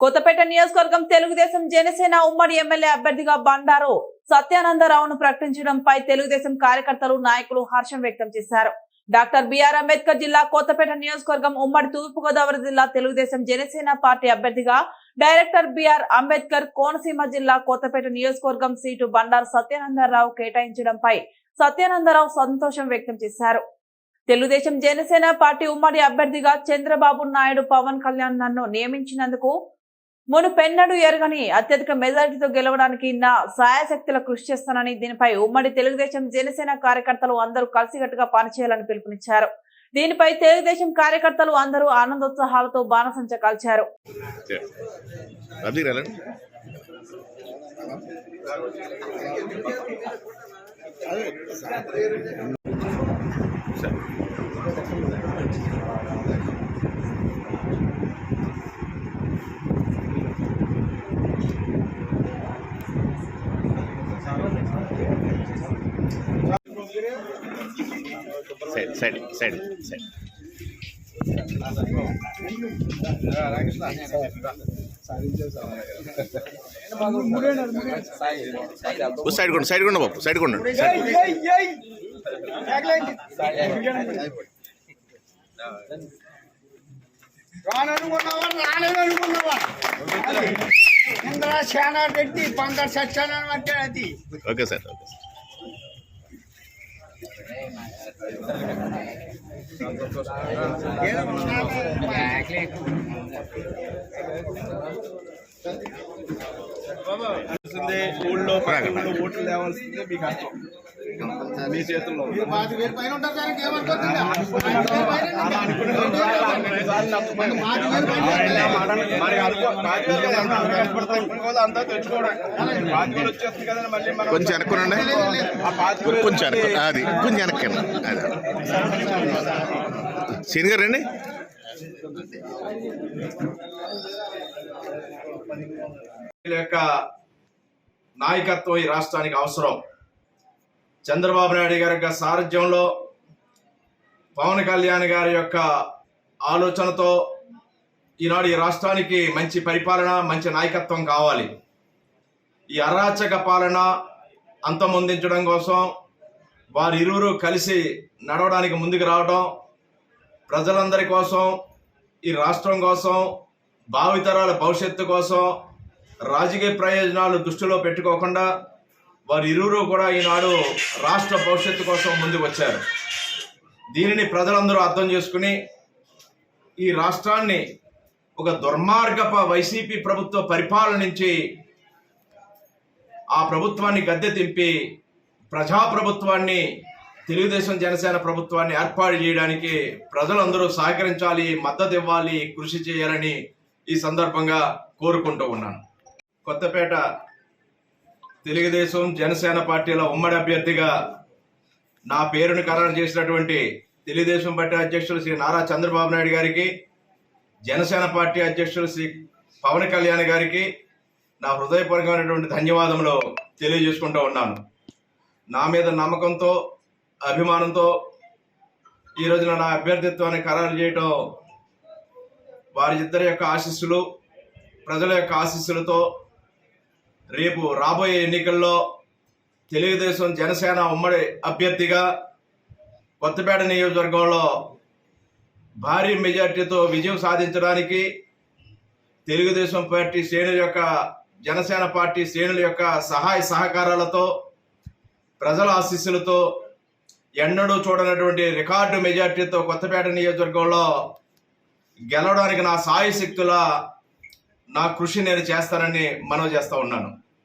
కొత్తపేట నియోజకవర్గం తెలుగుదేశం జనసేన ఉమ్మడి ఎమ్మెల్యే అభ్యర్థిగా బండారు సత్యానందరావును ప్రకటించడంపై తెలుగుదేశం కార్యకర్తలు నాయకులు హర్షం వ్యక్తం చేశారు. డాక్టర్ బిఆర్ అంబేద్కర్ జిల్లా కొత్తపేట నియోజకవర్గం ఉమ్మడి తూర్పుగోదావరి జిల్లా తెలుగుదేశం జనసేన పార్టీ అభ్యర్థిగా డైరెక్టర్ బిఆర్ అంబేద్కర్ కోనసీమ జిల్లా కొత్తపేట నియోజకవర్గం సీటు బండారు సత్యానందరావు కేటాయించడంపై సత్యానందరావు సంతోషం వ్యక్తం చేశారు. తెలుగుదేశం జనసేన పార్టీ ఉమ్మడి అభ్యర్థిగా చంద్రబాబు నాయుడు పవన్ కళ్యాణ్ నన్ను నియమించినందుకు మునుపెన్నడు ఎరగని అత్యధిక మెజారిటీతో గెలవడానికి నా సాయశక్తుల కృషి చేస్తానని దీనిపై ఉమ్మడి తెలుగుదేశం జనసేన కార్యకర్తలు అందరూ కలిసికట్టుగా పనిచేయాలని పిలుపునిచ్చారు. దీనిపై తెలుగుదేశం కార్యకర్తలు అందరూ ఆనందోత్సాహాలతో బాణసంచ కాల్చారు. సరే సైడ్ సైడ్ సైడ్ సైడ్ ఓ సైడ్ కొండ సైడ్ కొండ బాబు సైడ్ కొండ. రాననుకున్నావా రాలేదనుకున్నావా ఇంద్ర శానా రెడ్డి పంకర్ సత్యాన అంటే అది ఓకే సార్ ఓకే సార్. వస్తుంది ఊళ్ళో పట్టణంలో ఓట్లు లేవాల్సిందే మీ కష్టం మీ చేతుల్లో కొంచెం బాధ్యతలు కొంచెం అది కొంచెం వెనక్కి అది. సీన్ గారు రండి. వీళ్ళ యొక్క నాయకత్వం ఈ రాష్ట్రానికి అవసరం. చంద్రబాబు నాయుడు గారి యొక్క సారథ్యంలో పవన్ కళ్యాణ్ గారి యొక్క ఆలోచనతో ఈనాడు ఈ రాష్ట్రానికి మంచి పరిపాలన మంచి నాయకత్వం కావాలి. ఈ అరాచక పాలన అంతమొందించడం కోసం వారిరువురు కలిసి నడవడానికి ముందుకు రావడం ప్రజలందరి కోసం ఈ రాష్ట్రం కోసం భావితరాల భవిష్యత్తు కోసం రాజకీయ ప్రయోజనాలు దృష్టిలో పెట్టుకోకుండా వారు ఇరువురు కూడా ఈనాడు రాష్ట్ర భవిష్యత్తు కోసం ముందుకు వచ్చారు. దీనిని ప్రజలందరూ అర్థం చేసుకుని ఈ రాష్ట్రాన్ని ఒక దుర్మార్గప వైసీపీ ప్రభుత్వ పరిపాలన నుంచి ఆ ప్రభుత్వాన్ని గద్దె తింపి ప్రజాప్రభుత్వాన్ని తెలుగుదేశం జనసేన ప్రభుత్వాన్ని ఏర్పాటు చేయడానికి ప్రజలందరూ సహకరించాలి మద్దతు ఇవ్వాలి కృషి చేయాలని ఈ సందర్భంగా కోరుకుంటూ ఉన్నాను. కొత్తపేట తెలుగుదేశం జనసేన పార్టీల ఉమ్మడి అభ్యర్థిగా నా పేరును ఖరారు చేసినటువంటి తెలుగుదేశం పార్టీ అధ్యక్షులు శ్రీ నారా చంద్రబాబు నాయుడు గారికి జనసేన పార్టీ అధ్యక్షులు శ్రీ పవన్ కళ్యాణ్ గారికి నా హృదయపూర్వకమైనటువంటి ధన్యవాదములు తెలియజేసుకుంటూ ఉన్నాను. నా మీద నమ్మకంతో అభిమానంతో ఈ రోజున నా అభ్యర్థిత్వాన్ని ఖరారు చేయటం వారి ఇద్దరి యొక్క ఆశీస్సులు ప్రజల యొక్క ఆశీస్సులతో రేపు రాబోయే ఎన్నికల్లో తెలుగుదేశం జనసేన ఉమ్మడి అభ్యర్థిగా కొత్తపేట నియోజకవర్గంలో భారీ మెజార్టీతో విజయం సాధించడానికి తెలుగుదేశం పార్టీ శ్రేణుల యొక్క జనసేన పార్టీ శ్రేణుల యొక్క సహాయ సహకారాలతో ప్రజల ఆశీస్సులతో ఎన్నడూ చూడనటువంటి రికార్డు మెజార్టీతో కొత్తపేట నియోజకవర్గంలో గెలవడానికి నా సాయశక్తుల నా కృషి నేను చేస్తానని మనవి చేస్తా ఉన్నాను.